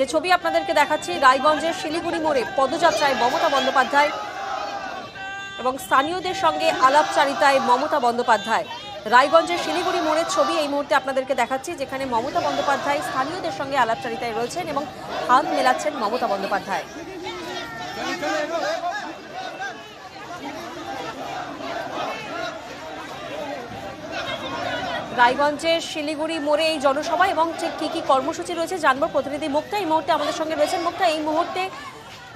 যে ছবি আপনাদেরকে দেখাচ্ছি, রায়গঞ্জের শিলিগুড়ি মোড়ে পদযাত্রায় মমতা বন্দ্যোপাধ্যায় এবং স্থানীয়দের সঙ্গে আলাপচারিতায় মমতা বন্দ্যোপাধ্যায়। রায়গঞ্জের শিলিগুড়ি মোড়ের ছবি এই মুহূর্তে আপনাদেরকে দেখাচ্ছি, যেখানে মমতা বন্দ্যোপাধ্যায় স্থানীয়দের সঙ্গে আলাপচারিতায় রয়েছেন এবং হাত মেলাচ্ছেন মমতা বন্দ্যোপাধ্যায়। রায়গঞ্জের শিলিগুড়ি মোড়ে এই জনসভা এবং ঠিক কী কী কর্মসূচি রয়েছে জানব। প্রতিনিধি মুক্তা, এই মুহূর্তে আমাদের সঙ্গে রয়েছেন মুক্তা। এই মুহূর্তে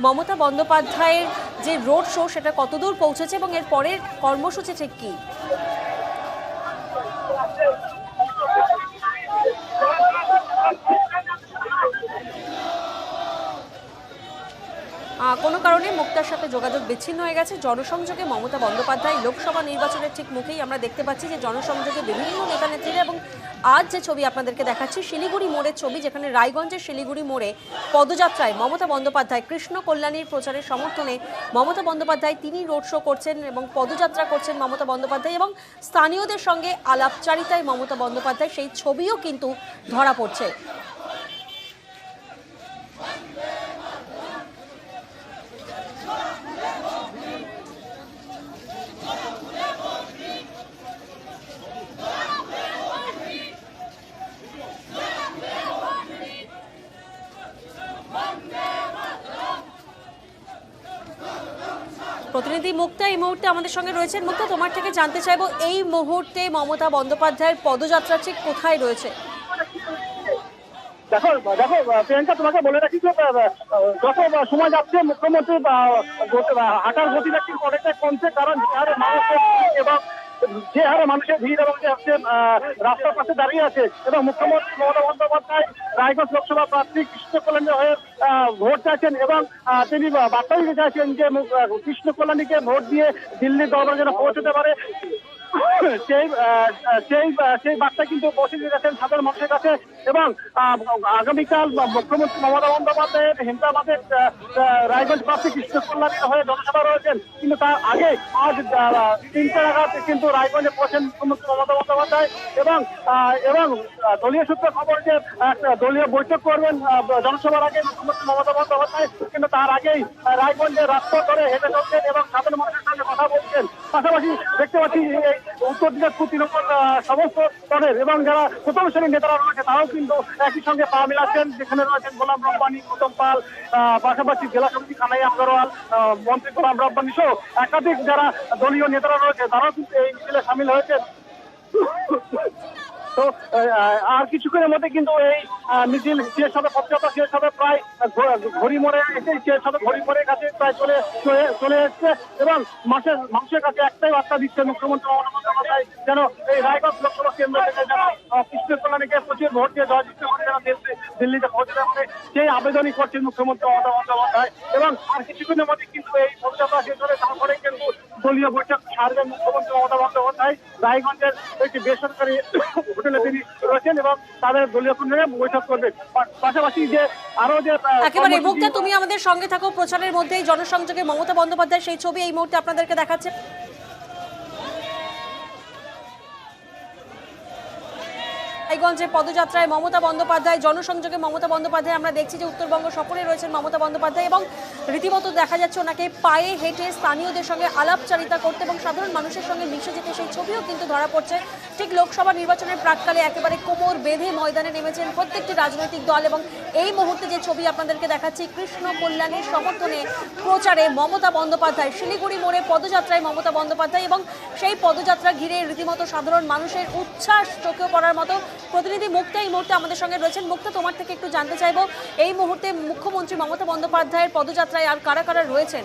মমতা বন্দ্যোপাধ্যায়ের যে রোড শো, সেটা কতদূর পৌঁছেছে এবং এর পরের কর্মসূচি ঠিক কী? কোনো কারণে মুক্তার সাথে যোগাযোগ বিচ্ছিন্ন হয়ে গেছে। জনসংযোগে মমতা বন্দ্যোপাধ্যায় লোকসভা নির্বাচনের ঠিক মুখেই আমরা দেখতে পাচ্ছি যে জনসংযোগে বিভিন্ন নেতা নেত্রীরা এবং আজ যে ছবি আপনাদেরকে দেখাচ্ছি, শিলিগুড়ি মোড়ের ছবি যেখানে রায়গঞ্জের শিলিগুড়ি মোড়ে পদযাত্রায় মমতা বন্দ্যোপাধ্যায় কৃষ্ণ কল্যাণীর প্রচারের সমর্থনে মমতা বন্দ্যোপাধ্যায় তিনি রোড শো করছেন এবং পদযাত্রা করছেন মমতা বন্দ্যোপাধ্যায় এবং স্থানীয়দের সঙ্গে আলাপচারিতায় মমতা বন্দ্যোপাধ্যায় সেই ছবিও কিন্তু ধরা পড়ছে। প্রতিনিধি মুক্তা, এই মুহূর্তে আমাদের সঙ্গে রয়েছেন। মুক্তা, তোমার থেকে জানতে চাইব, এই মুহূর্তে মমতা বন্দ্যোপাধ্যায়ের পদযাত্রা ঠিক কোথায় রয়েছে? দেখো দেখো, প্রিয়াঙ্কা, তোমাকে বলে রাখি যে যত সময় যাচ্ছে, মুখ্যমন্ত্রী হাঁটার গতি- কিন্তু অনেকটাই কমছে, কারণ বিহারের হারে মানুষের এবং যে হারে মানুষের ভিড় এবং যে হচ্ছে রাস্তার পাশে দাঁড়িয়ে আছে এবং মুখ্যমন্ত্রী মমতা বন্দ্যোপাধ্যায়, রায়গঞ্জ লোকসভা প্রার্থী কৃষ্ণ কল্যাণী হয়ে ভোট চাইছেন এবং তিনি বার্তা দিতে চাইছেন যে কৃষ্ণ কল্যাণীকে ভোট দিয়ে দিল্লির দরবারে যেন পৌঁছতে পারে। সেই সেই সেই বার্তা কিন্তু পৌঁছে দিয়ে সাধারণ মানুষের কাছে এবং আগামীকাল মুখ্যমন্ত্রী মমতা বন্দ্যোপাধ্যায়ের হেমদাবাদের রায়গঞ্জ প্রার্থী কৃষ্ণ কল্যাণী হয়ে জনসভা রয়েছেন। কিন্তু তার আগে আজ তিনটে নাগাদ কিন্তু রায়গঞ্জে পৌঁছেন মুখ্যমন্ত্রী মমতা বন্দ্যোপাধ্যায় এবং এবং দলীয় সূত্রে খবর যে দলীয় বৈঠক করবেন জনসভার আগে মুখ্যমন্ত্রী মমতা বন্দ্যোপাধ্যায়। কিন্তু তার আগেই আহ, রায়গঞ্জের রাস্তা ধরে হেঁটে চলছেন এবং সাধারণ মানুষের সঙ্গে কথা বলছেন। পাশাপাশি দেখতে পাচ্ছি উত্তর দিনাজপুর তৃণমূল সমস্ত স্তরের এবং যারা প্রথম শ্রেণির নেতারা রয়েছে, তারাও কিন্তু একই সঙ্গে পা মিলাচ্ছেন। যেখানে রয়েছেন গোলাম রব্বানি গৌতম পাল পাশাপাশি জেলা সমিতি কানাই আগরওয়াল মন্ত্রী গোলাম রব্বানি সহ একাধিক যারা দলীয় নেতারা রয়েছে, তারাও কিন্তু এই মিছিলে সামিল হয়েছেন। তো আর কিছুক্ষণের মধ্যে কিন্তু এই মিছিল শেষ হবে পথযাত্রা শেষ হবে প্রায় ঘড়ি মোড়ে এসে শেষ হবে ঘড়ি মোড়ের কাছে প্রায় চলে চলে- এসছে এবং মানুষের মানুষের কাছে একটাই বার্তা দিচ্ছে মুখ্যমন্ত্রী মমতা বন্দ্যোপাধ্যায় যেন এই রায়গঞ্জ লোকসভা কেন্দ্র থেকে যেন আহ, কৃষ্ণ কল্যাণীকে প্রচুর ভোট দিয়ে জয়যুক্ত করে যেন দিল্লি- দিল্লিতে পৌঁছতে পারে। সেই আবেদনই করছেন মুখ্যমন্ত্রী মমতা বন্দ্যোপাধ্যায়। এবং আর কিছুক্ষণের মধ্যে কিন্তু এই পথযাত্রা শেষ হবে তারপরে কিন্তু দলীয় বৈঠক ছাড়বেন মুখ্যমন্ত্রী মমতা বন্দ্যোপাধ্যায়। রায়গঞ্জের একটি বেসরকারি হোটেলে তিনি রয়েছেন এবং তাদের দলীয় কর্মীরা বৈঠক করবেন। পাশাপাশি যে আরও যে একেবারে মুক্তা তুমি আমাদের সঙ্গে থাকো। প্রচারের মধ্যেই জনসংযোগে মমতা বন্দ্যোপাধ্যায় সেই ছবি এই মুহূর্তে আপনাদেরকে দেখাচ্ছে। রায়গঞ্জে পদযাত্রায় মমতা বন্দ্যোপাধ্যায়, জনসংযোগে মমতা বন্দ্যোপাধ্যায়। আমরা দেখছি যে উত্তরবঙ্গ সফরে রয়েছেন মমতা বন্দ্যোপাধ্যায় এবং রীতিমতো দেখা যাচ্ছে ওনাকে পায়ে হেঁটে স্থানীয়দের সঙ্গে আলাপচারিতা করতে এবং সাধারণ মানুষের সঙ্গে মিশে যেতে সেই ছবিও কিন্তু ধরা পড়ছে। ঠিক লোকসভা নির্বাচনের প্রাককালে একেবারে কোমর বেঁধে ময়দানে নেমেছেন প্রত্যেকটি রাজনৈতিক দল এবং এই মুহূর্তে যে ছবি আপনাদেরকে দেখাচ্ছি, কৃষ্ণ কল্যাণীর সমর্থনে প্রচারে মমতা বন্দ্যোপাধ্যায়। শিলিগুড়ি মোড়ে পদযাত্রায় মমতা বন্দ্যোপাধ্যায় এবং সেই পদযাত্রা ঘিরে রীতিমতো সাধারণ মানুষের উচ্ছ্বাস চোখে পড়ার মতো প্রতিনিধি মুক্তা এই মুহূর্তে আমাদের সঙ্গে রয়েছেন। মুক্তা, তোমার থেকে একটু জানতে চাইব, এই মুহূর্তে মুখ্যমন্ত্রী মমতা বন্দ্যোপাধ্যায়ের পদযাত্রায় আর কারা কারা রয়েছেন?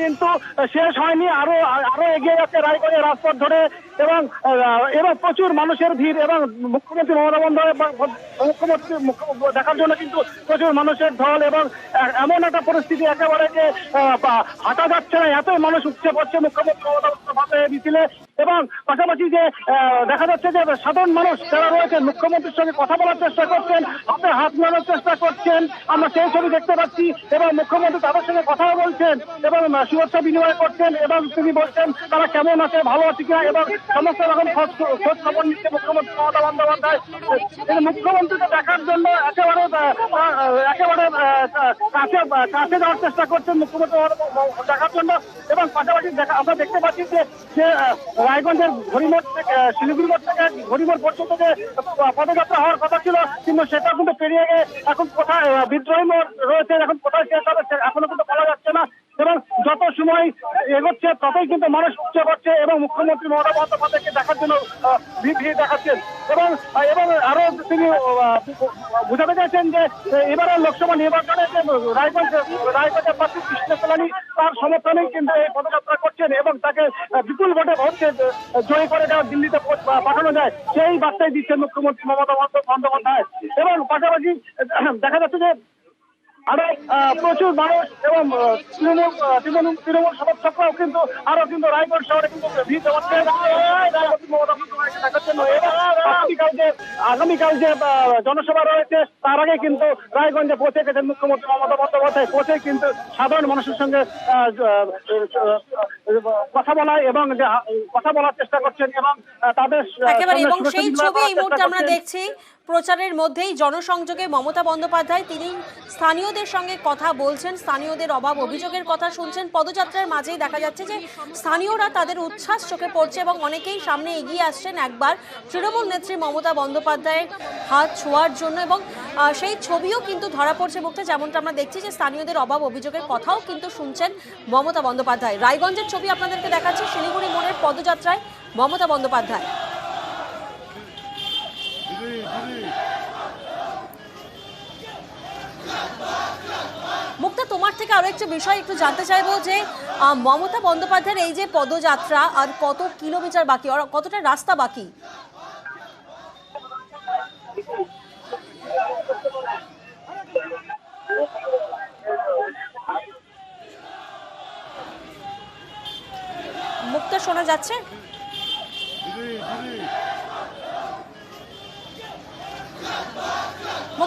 কিন্তু শেষ হয়নি। আরও আরও এগিয়ে যাচ্ছে রায়গঞ্জের রাজপথ ধরে এবং এবং প্রচুর মানুষের ভিড় এবং মুখ্যমন্ত্রী মমতা মুখ্যমন্ত্রী দেখার জন্য কিন্তু প্রচুর মানুষের ঢল এবং এমন একটা পরিস্থিতি একেবারে যে হাঁটা যাচ্ছে না। এত মানুষ উঠছে পড়ছে মুখ্যমন্ত্রী মমতা বন্দ্যোপাধ্যায় মিছিলে। এবং পাশাপাশি যে দেখা যাচ্ছে যে সাধারণ মানুষ যারা রয়েছেন মুখ্যমন্ত্রীর সঙ্গে কথা বলার চেষ্টা করছেন, হাতে হাত মেলানোর চেষ্টা করছেন, আমরা সেই ছবি দেখতে পাচ্ছি এবং মুখ্যমন্ত্রী তাদের সঙ্গে কথাও বলছেন এবং শুভেচ্ছা বিনিময় করছেন এবং তিনি বলছেন তারা কেমন আছে, ভালো আছে কিনা এবং সমস্ত রকম খোঁজ খবর নিচ্ছে মুখ্যমন্ত্রী মমতা বন্দ্যোপাধ্যায়। মুখ্যমন্ত্রীকে দেখার জন্য একেবারে একেবারে কাছে কাছে যাওয়ার চেষ্টা করছেন মুখ্যমন্ত্রী দেখার জন্য এবং পাশাপাশি দেখা আমরা দেখতে পাচ্ছি যে রায়গঞ্জের ঘড়িমোড় থেকে শিলিগুড়িমোড় শিলিগুড়ি থেকে ঘড়িমোড় পর্যন্ত যে পদযাত্রা হওয়ার কথা ছিল, কিন্তু সেটা কিন্তু পেরিয়ে গিয়ে এখন কোথায় বিদ্রোহী রয়েছে, এখন কোথায় শেষ হবে এখনও কিন্তু বলা যাচ্ছে না। এবং যত সময় এগোচ্ছে, ততই কিন্তু মানুষ উঠছে পড়ছে এবং মুখ্যমন্ত্রী মমতা বন্দ্যোপাধ্যায়কে দেখার জন্য ভিড় দেখাচ্ছেন। এবং এবং আরও তিনি বোঝাতে চাইছেন যে, এবারের লোকসভা নির্বাচনে যে রায়গঞ্জ, রায়গঞ্জের প্রার্থী কৃষ্ণ সোলানি, তার সমর্থনেই কিন্তু এই পদযাত্রা করছেন এবং তাকে বিপুল ভোটে ভোটকে জয়ী করে দেওয়া দিল্লিতে পাঠানো যায়, সেই বার্তাই দিচ্ছেন মুখ্যমন্ত্রী মমতা বন্দ্য- বন্দ্যোপাধ্যায়। এবং পাশাপাশি দেখা যাচ্ছে যে আরও প্রচুর মানুষ এবং তৃণমূল তৃণমূল তৃণমূল সমর্থকরাও কিন্তু আরও কিন্তু রায়গঞ্জ শহরে কিন্তু ভিড় জমাচ্ছে আগামীকাল যে জনসভা রয়েছে তার আগে কিন্তু রায়গঞ্জে পৌঁছে গেছেন মুখ্যমন্ত্রী মমতা বন্দ্যোপাধ্যায় পৌঁছে কিন্তু সাধারণ মানুষের সঙ্গে কথা বলা এবং যে, কথা বলার চেষ্টা করছেন এবং তাদের এবং সেই ছবি এই মুহূর্তে আমরা দেখছি প্রচারের মধ্যেই জনসংযোগে মমতা বন্দ্যোপাধ্যায়, তিনি স্থানীয়দের সঙ্গে কথা বলছেন, স্থানীয়দের অভাব, অভিযোগের কথা শুনছেন। পদযাত্রার মাঝেই দেখা যাচ্ছে যে স্থানীয়রা তাদের উচ্ছ্বাস চোখে পড়ছে এবং অনেকেই সামনে এগিয়ে আসছেন একবার। তৃণমূল নেত্রী মমতা বন্দ্যোপাধ্যায়ের হাত ছোঁয়ার জন্য এবং সেই ছবিও কিন্তু ধরা পড়ছে মুখে, যেমনটা আমরা দেখছি যে স্থানীয়দের অভাব, অভিযোগের কথাও কিন্তু শুনছেন মমতা বন্দ্যোপাধ্যায়। রায়গঞ্জের ছবি আপনাদেরকে দেখাচ্ছি, শিলিগুড়ি মোড়ের পদযাত্রায় মমতা বন্দ্যোপাধ্যায়। মুক্তা, তোমার থেকে আরও একটা বিষয় একটু জানতে চাইব যে মমতা বন্দ্যোপাধ্যায়ের এই যে পদযাত্রা আর কত কিলোমিটার বাকি, আর কতটা রাস্তা বাকি? মুক্তা, শোনা যাচ্ছে?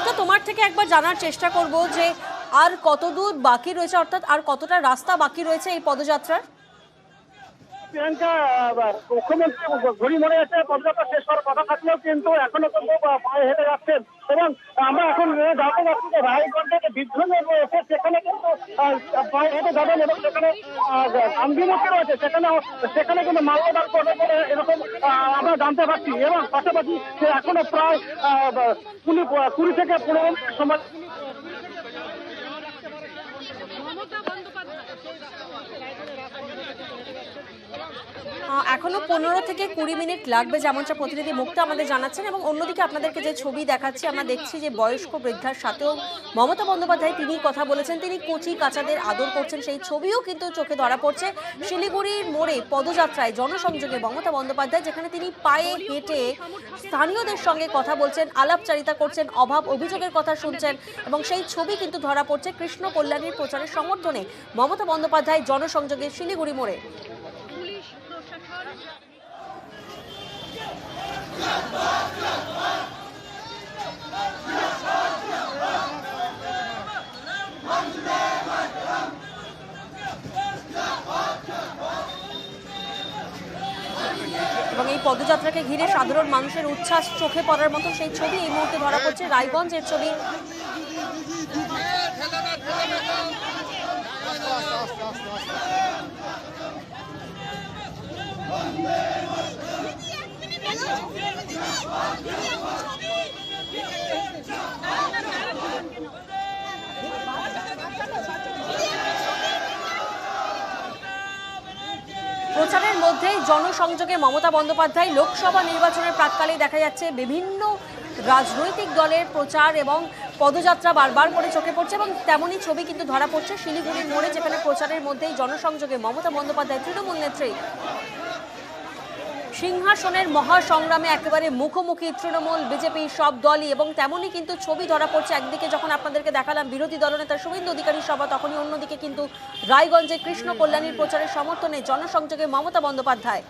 মুক্তা তোমার থেকে একবার জানার চেষ্টা করব যে আর কতদূর বাকি রয়েছে, অর্থাৎ আর কতটা রাস্তা বাকি রয়েছে এই পদযাত্রার? প্রিয়াঙ্কা মুখ্যমন্ত্রী ঘড়ি মনে আছে পদযাত্রা শেষ হওয়ার কথা থাকলেও কিন্তু এখনও কিন্তু পায়ে হেঁটে যাচ্ছেন। এবং আমরা এখন জানতে পারছি যে রায়গঞ্জে যে বিদ্রোহ রয়েছে সেখানে কিন্তু পায়ে হেঁটে যাবেন এবং সেখানে গান্ধীমূর্তি রয়েছে সেখানে সেখানে কিন্তু মাল্যদান করবে বলে এরকম আমরা জানতে পারছি। এবং পাশাপাশি এখনও প্রায় কুড়ি কুড়ি থেকে পনেরো সময় এখনও পনেরো থেকে কুড়ি মিনিট লাগবে যেমনটা প্রতিনিধি মুক্তা আমাদের জানাচ্ছেন এবং অন্যদিকে আপনাদেরকে যে ছবি দেখাচ্ছি, আমরা দেখছি যে বয়স্ক বৃদ্ধার সাথেও মমতা বন্দ্যোপাধ্যায় তিনি কথা বলেছেন, তিনি কচি কাচাদের আদর করছেন, সেই ছবিও কিন্তু চোখে ধরা পড়ছে। শিলিগুড়ির মোড়ে পদযাত্রায় জনসংযোগে মমতা বন্দ্যোপাধ্যায়, যেখানে তিনি পায়ে হেঁটে স্থানীয়দের সঙ্গে কথা বলছেন, আলাপচারিতা করছেন, অভাব অভিযোগের কথা শুনছেন এবং সেই ছবি কিন্তু ধরা পড়ছে কৃষ্ণ কল্যাণীর প্রচারের সমর্থনে মমতা বন্দ্যোপাধ্যায় জনসংযোগে শিলিগুড়ি মোড়ে। এবং এই পদযাত্রাকে ঘিরে সাধারণ মানুষের উচ্ছ্বাস চোখে পড়ার মতো সেই ছবি এই মুহূর্তে ধরা পড়ছে রায়গঞ্জের ছবি। প্রচারের মধ্যেই জনসংযোগে মমতা বন্দ্যোপাধ্যায় লোকসভা নির্বাচনের প্রাককালে দেখা যাচ্ছে বিভিন্ন রাজনৈতিক দলের প্রচার এবং পদযাত্রা বারবার করে চোখে পড়ছে এবং তেমনই ছবি কিন্তু ধরা পড়ছে শিলিগুড়ির মোড়ে, যেখানে প্রচারের মধ্যেই জনসংযোগে মমতা বন্দ্যোপাধ্যায়, তৃণমূল নেত্রী সিংহাসনের মহাসংগ্রামে একেবারে মুখোমুখি তৃণমূল, বিজেপি সব দলই এবং তেমনই কিন্তু ছবি ধরা পড়ছে একদিকে যখন আপনাদেরকে দেখালাম বিরোধী দলনেতা শুভেন্দু অধিকারীর সভা, তখনই অন্যদিকে কিন্তু রায়গঞ্জে কৃষ্ণ কল্যাণীর প্রচারের সমর্থনে জনসংযোগে মমতা বন্দ্যোপাধ্যায়।